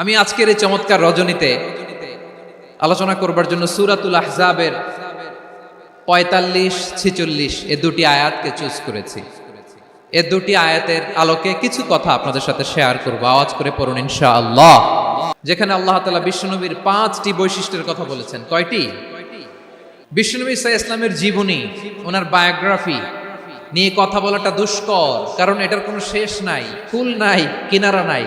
আমি আজকের এই চমৎকার রজনীতে আলোচনা করবার জন্য সুরাতুল আহজাবের পঁয়তাল্লিশ, ছিচল্লিশ এ দুটি আয়াতকে চুজ করেছি। এ দুটি আয়াতের আলোকে কিছু কথা আপনাদের সাথে শেয়ার করব, আওয়াজ করে পড়ুন ইনশা আল্লাহ যেখানে আল্লাহ তালা বিশ্বনবীর পাঁচটি বৈশিষ্ট্যের কথা বলেছেন। কয়টি? বিশ্বনবী ইসা ইসলামের জীবনী, ওনার বায়োগ্রাফি নিয়ে কথা বলাটা দুষ্কর, কারণ এটার কোনো শেষ নাই, ফুল নাই, কিনারা নাই।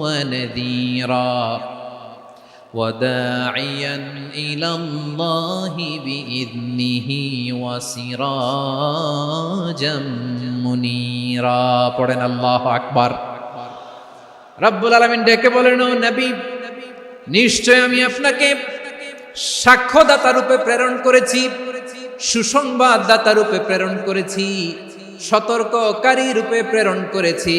ونذيرا وداعيا إلى الله بإذنه وسراجا منيرا পড়েন আল্লাহ আকবার রব্বুল আলমিন ডেকে বলেন ও নবী নিশ্চয় আমি আপনাকে সাক্ষ্যদাতা রূপে প্রেরণ করেছি সুসংবাদ দাতা রূপে প্রেরণ করেছি সতর্ককারী রূপে প্রেরণ করেছি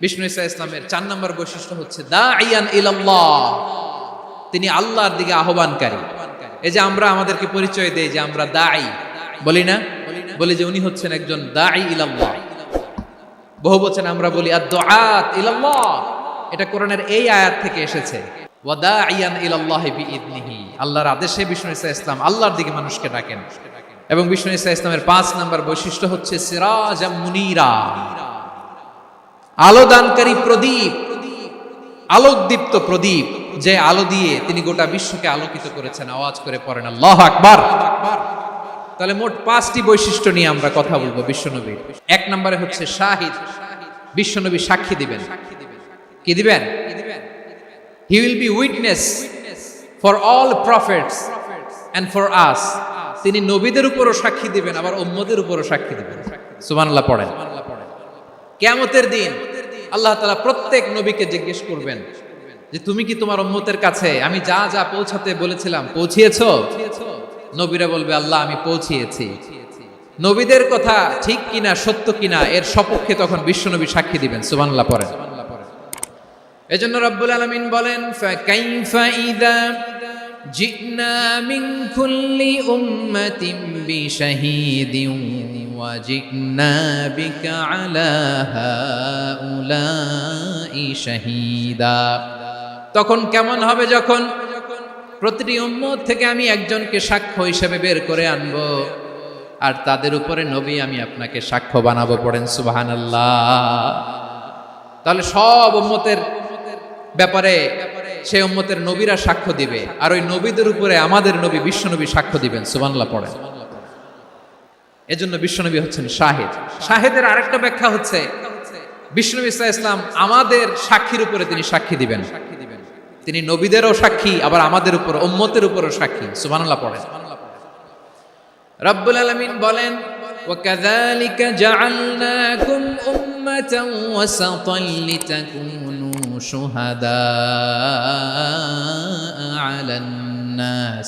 বিষ্ণু ইসা ইসলামের চার নম্বর বৈশিষ্ট্য হচ্ছে দা আইয়ান ইলাল্লাহ। তিনি আল্লাহর দিকে আহ্বানকারী। এই যে আমরা আমাদেরকে পরিচয় দেই যে আমরা দায়ী বলি না? বলি যে উনি হচ্ছেন একজন দাঈ ইলাল্লাহ। বহু বচন আমরা বলি আদ ইলাল্লাহ। এটা কোরআনের এই আয়াত থেকে এসেছে। ওয়াদাইয়ান ইলাল্লাহ বিইذনিহি আল্লাহর আদেশে বিষ্ণু ইসা ইসলাম আল্লাহর দিকে মানুষকে ডাকেন। এবং বিষ্ণু ইসা ইসলামের পাঁচ নাম্বার বৈশিষ্ট্য হচ্ছে সিরাজ মুনিরা। আলোদানকারী প্রদীপ, আলোকদীপ্ত প্রদীপ, যে আলো দিয়ে তিনি গোটা বিশ্বকে আলোকিত করেছেন। আওয়াজ করে পড়েন, আল্লাহ আকবার। তাহলে মোট পাঁচটি বৈশিষ্ট্য নিয়ে আমরা কথা বলব বিশ্বনবীর। এক নম্বরে হচ্ছে শাহিদ। বিশ্বনবী সাক্ষী দিবেন। কি দিবেন? He will be witness for all prophets and for us তিনি নবীদের উপরও সাক্ষী দিবেন, আবার উম্মদের উপরও সাক্ষী দিবেন। সুবহানাল্লাহ পড়েন। কেয়ামতের দিন আল্লাহ তাআলা প্রত্যেক নবীকে জিজ্ঞেস করবেন যে তুমি কি তোমার উম্মতের কাছে? আমি যা যা পৌঁছাতে বলেছিলাম, পৌঁছিয়েছো? নবীরা বলবে, আল্লাহ, আমি পৌঁছিয়েছি। নবীদের কথা ঠিক কিনা, সত্য কিনা, এর সপক্ষে তখন বিশ্বনবী সাক্ষী দিবেন, সুবহানাল্লাহ পড়েন। এজন্য রব্বুল আলামিন বলেন জিনা মিন কুল্লি উম্মাতিন বিশাহিদিন জিনা বিকা আলা হাউলাই শাহিদা তখন কেমন হবে যখন প্রতিটি উম্মত থেকে আমি একজনকে সাক্ষ্য হিসেবে বের করে আনব আর তাদের উপরে নবী আমি আপনাকে সাক্ষ্য বানাবো পড়েন সুবহানাল্লাহ। তাহলে সব উম্মতের ব্যাপারে সেই উম্মতের নবীরা সাক্ষ্য দিবে আর ওই নবীদের উপরে আমাদের নবী, বিশ্বনবী সাক্ষ্য দিবেন, সুবহানাল্লাহ পড়েন। এজন্য বিশ্বনবী হচ্ছেন শাহেদ শাহেদের আরেকটা ব্যাখ্যা হচ্ছে বিষ্ণু ইসা ইসলাম আমাদের সাক্ষীর উপরে তিনি সাক্ষী দিবেন তিনি নবীদেরও সাক্ষী আবার আমাদের উপর উম্মতের উপরও সাক্ষী সুবহানাল্লাহ পড়েন রব্বুল আলামিন বলেন وكذلك جعلناكم أمة وسطا لتكونوا شهداء على الناس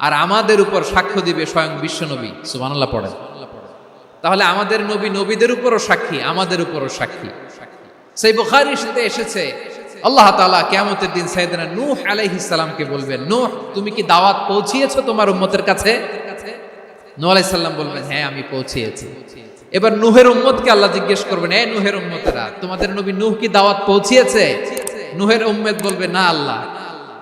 আর আমাদের উপর সাক্ষ্য দিবে স্বয়ং বিশ্বনবী। সুবহানাল্লাহ পড়েন। তাহলে আমাদের নবী নবীদের উপরও সাক্ষী, আমাদের উপরও সাক্ষী। সেই বুখারির সাথে এসেছে। আল্লাহ তাআলা কিয়ামতের দিন সাইয়েদনা নূহ আলাইহিস সালামকে বলবেন, নূহ, তুমি কি দাওয়াত পৌঁছিয়েছো তোমার উম্মতের কাছে? নূহ আলাইহিস সালাম বলবেন হ্যাঁ আমি পৌঁছিয়েছি। এবার নূহের উম্মতকে আল্লাহ জিজ্ঞেস করবেন এই নূহের উম্মতেরা, তোমাদের নবী নূহ কি দাওয়াত পৌঁছিয়েছে? নুহের উম্মত বলবে, না, আল্লাহ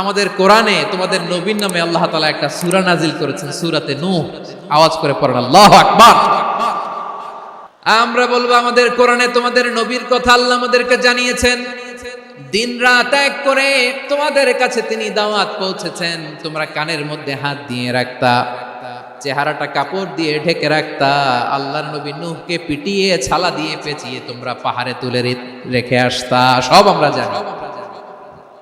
আমাদের কোরআনে তোমাদের নবীন নামে আল্লাহ তালা একটা সুরা নাজিল করেছেন, সুরাতে নু আওয়াজ করে পড়েন, আল্লাহ আকবার। আমরা বলব, আমাদের কোরআনে তোমাদের নবীর কথা আল্লাহ আমাদেরকে জানিয়েছেন। দিন রাত এক করে তোমাদের কাছে তিনি দাওয়াত পৌঁছেছেন। তোমরা কানের মধ্যে হাত দিয়ে রাখতা, চেহারাটা কাপড় দিয়ে ঢেকে রাখতা, আল্লাহর নবী নুহকে পিটিয়ে, ছালা দিয়ে পেঁচিয়ে তোমরা পাহাড়ে তুলে রেখে আসতা। সব আমরা জানি।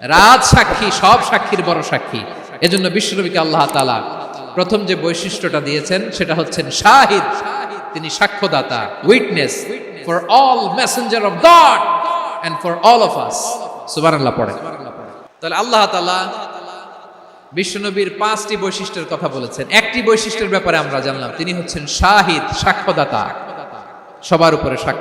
রাজ সাক্ষী, সব সাক্ষীর বড় সাক্ষী। এজন্য বিশ্বনবীকে আল্লাহ তালা প্রথম যে বৈশিষ্ট্যটা দিয়েছেন, সেটা হচ্ছেন শাহিদ। তিনি সাক্ষ্যদাতা witness for all messenger of God and for all of us সুবহানাল্লাহ পড়ে। তাহলে আল্লাহ তাআলা বিশ্বনবীর পাঁচটি বৈশিষ্ট্যের কথা বলেছেন। একটি বৈশিষ্ট্যের ব্যাপারে আমরা জানলাম, তিনি হচ্ছেন শাহিদ, সাক্ষ্যদাতা। সবার উপরে সাক্ষ্য।